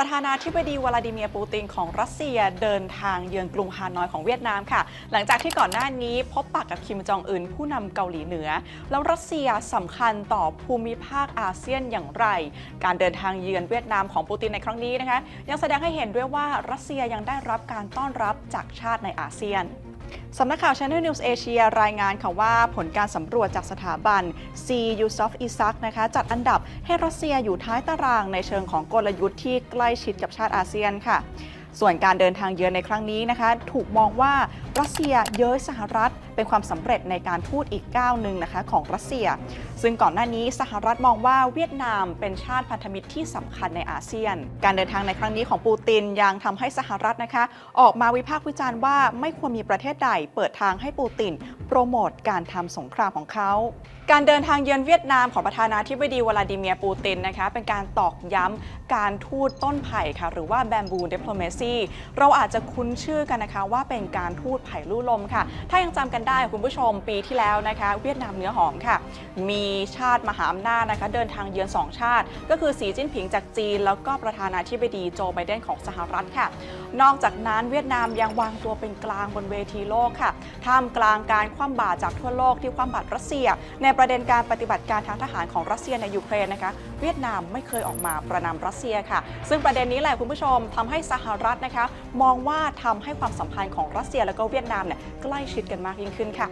ประธานาธิบดีวลาดิเมียร์ปูตินของรัสเซียเดินทางเยือนกรุงฮานอยของเวียดนามค่ะ หลังจากที่ก่อนหน้านี้พบปากับคิมจองอึนผู้นำเกาหลีเหนือ แล้วรัสเซียสำคัญต่อภูมิภาคอาเซียนอย่างไร การเดินทางเยือนเวียดนามของปูตินในครั้งนี้นะคะ ยังแสดงให้เห็นด้วยว่ารัสเซียยังได้รับการต้อนรับจากชาติในอาเซียน สำนักข่าว Channel News Asia รายงานค่ะว่าผลการสำรวจจากสถาบัน C u s o f i s a k นะคะจัดอันดับให้รัสเซียอยู่ท้ายตารางในเชิงของกลยุทธ์ที่ใกล้ชิดกับชาติอาเซียนค่ะ ส่วนการเดินทางเยือนในครั้งนี้นะคะ ถูกมองว่ารัสเซียเย้ยสหรัฐ เป็นความสำเร็จในการพูดอีกก้าวหนึ่งนะคะของรัสเซีย ซึ่งก่อนหน้านี้สหรัฐมองว่าเวียดนามเป็นชาติพันธมิตรที่สำคัญในอาเซียน การเดินทางในครั้งนี้ของปูตินยังทำให้สหรัฐนะคะ ออกมาวิพากษ์วิจารณ์ว่าไม่ควรมีประเทศใดเปิดทางให้ปูตินโปรโมทการทำสงครามของเขาการเดินทางเยือนเวียดนามของประธานาธิบดีวลาดิเมียร์ปูตินนะคะเป็นการตอกย้ำการทูตต้นไผ่ค่ะหรือว่า bamboo diplomacy เราอาจจะคุ้นชื่อกันนะคะว่าเป็นการทูตไผ่ลู่ลมค่ะ ถ้ายังจำกันได้คุณผู้ชมปีที่แล้วนะคะ เวียดนามเนื้อหอมค่ะ มีชาติมหาอำนาจนะคะ เดินทางเยือน 2 ชาติ ก็คือสีจิ้นผิงจากจีน แล้วก็ประธานาธิบดีโจไบเดนของสหรัฐค่ะ นอกจากนั้นเวียดนามยังวางตัวเป็นกลางบนเวทีโลกค่ะท่ามกลางการคว่ำบาตรจากทั่วโลกที่คว่ำบาตรรัสเซีย ในประเด็นการปฏิบัติการทางทหารของรัสเซียในยูเครนนะคะ เวียดนามไม่เคยออกมาประนามรัสเซียค่ะ ซึ่งประเด็นนี้แหละคุณผู้ชมทำให้สหรัฐนะคะ มองว่าทำให้ความสัมพันธ์ของรัสเซียและก็เวียดนามเนี่ยใกล้ชิดกันมากยิ่งขึ้นค่ะ